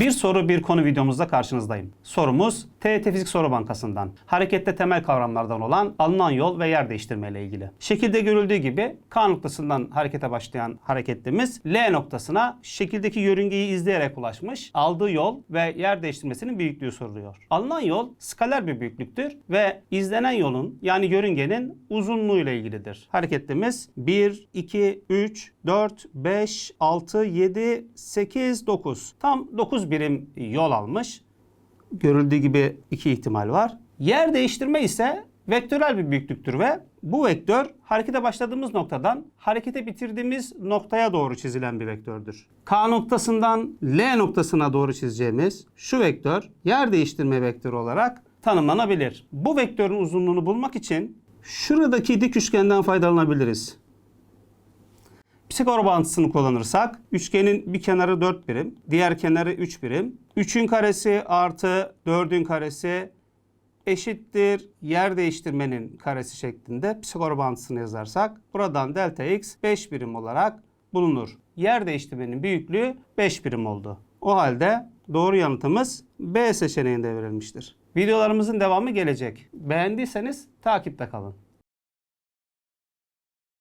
Bir soru bir konu videomuzda karşınızdayım. Sorumuz TET Fizik Soru Bankası'ndan. Harekette temel kavramlardan olan alınan yol ve yer değiştirme ile ilgili. Şekilde görüldüğü gibi K noktasından harekete başlayan hareketlimiz L noktasına şekildeki yörüngeyi izleyerek ulaşmış. Aldığı yol ve yer değiştirmesinin büyüklüğü soruluyor. Alınan yol skaler bir büyüklüktür ve izlenen yolun yani yörüngenin uzunluğu ile ilgilidir. Hareketlimiz 1, 2, 3, 4, 5, 6, 7, 8, 9. Tam 9 birim yol almış. Görüldüğü gibi iki ihtimal var. Yer değiştirme ise vektörel bir büyüklüktür ve bu vektör harekete başladığımız noktadan harekete bitirdiğimiz noktaya doğru çizilen bir vektördür. K noktasından L noktasına doğru çizeceğimiz şu vektör yer değiştirme vektörü olarak tanımlanabilir. Bu vektörün uzunluğunu bulmak için şuradaki dik üçgenden faydalanabiliriz. Pisagor bağıntısını kullanırsak üçgenin bir kenarı 4 birim, diğer kenarı 3 birim. 3'ün karesi artı 4'ün karesi eşittir yer değiştirmenin karesi şeklinde Pisagor bağıntısını yazarsak buradan delta x 5 birim olarak bulunur. Yer değiştirmenin büyüklüğü 5 birim oldu. O halde doğru yanıtımız B seçeneğinde verilmiştir. Videolarımızın devamı gelecek. Beğendiyseniz takipte kalın.